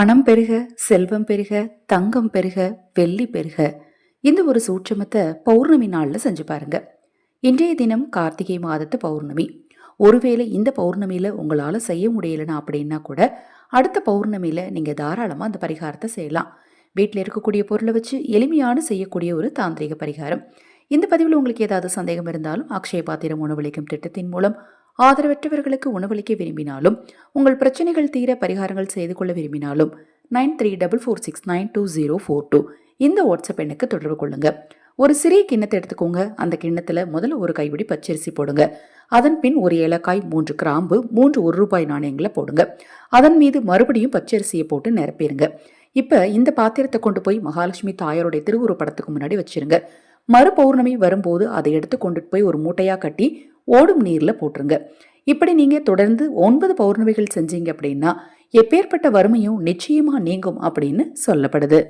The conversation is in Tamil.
பணம் பெருக செல்வம் பெருக தங்கம் பெருக வெள்ளி பெருக. இந்த ஒரு சூட்சமத்தை பௌர்ணமி நாளில் செஞ்சு பாருங்க. இன்றைய தினம் கார்த்திகை மாதத்து பௌர்ணமி. ஒருவேளை இந்த பௌர்ணமியில் உங்களால் செய்ய முடியலனா அப்படின்னா கூட அடுத்த பௌர்ணமியில் நீங்கள் தாராளமாக அந்த பரிகாரத்தை செய்யலாம். வீட்டில் இருக்கக்கூடிய பொருளை வச்சு எளிமையான செய்யக்கூடிய ஒரு தாந்திரிக பரிகாரம். இந்த பதிவில் உங்களுக்கு ஏதாவது சந்தேகம் இருந்தாலும் அக்ஷய பாத்திரம் உணவளிக்கும் திட்டத்தின் மூலம் ஆதரவற்றவர்களுக்கு உணவளிக்க விரும்பினாலும் உங்கள் பிரச்சனைகள் தீர பரிகாரங்கள் செய்து கொள்ள விரும்பினாலும் nine three double four six nine two zero four two இந்த வாட்ஸ்அப் எண்ணுக்கு தொடர்பு கொள்ளுங்க. ஒரு சிறிய கிண்ணத்தை எடுத்துக்கோங்க. அந்த கிண்ணத்தில் முதல்ல ஒரு கைப்பிடி பச்சரிசி போடுங்க. அதன் பின் ஒரு ஏலக்காய் மூன்று கிராம்பு மூன்று ஒரு ரூபாய் நாணயங்களை போடுங்க. அதன் மீது மறுபடியும் பச்சரிசியை போட்டு நிரப்பிடுங்க இப்போ இந்த பாத்திரத்தை கொண்டு போய் மகாலட்சுமி தாயாருடைய திருவுருவ படத்துக்கு முன்னாடி வச்சிருங்க. மறு பௌர்ணமி வரும்போது அதை எடுத்து கொண்டுட்டு போய் ஒரு மூட்டையாக கட்டி ஓடும் நீரில் போட்டுருங்க. இப்படி நீங்கள் தொடர்ந்து ஒன்பது பௌர்ணமிகள் செஞ்சீங்க அப்படின்னா எப்பேற்பட்ட வறுமையும் நிச்சயமாக நீங்கும் அப்படின்னு சொல்லப்படுது.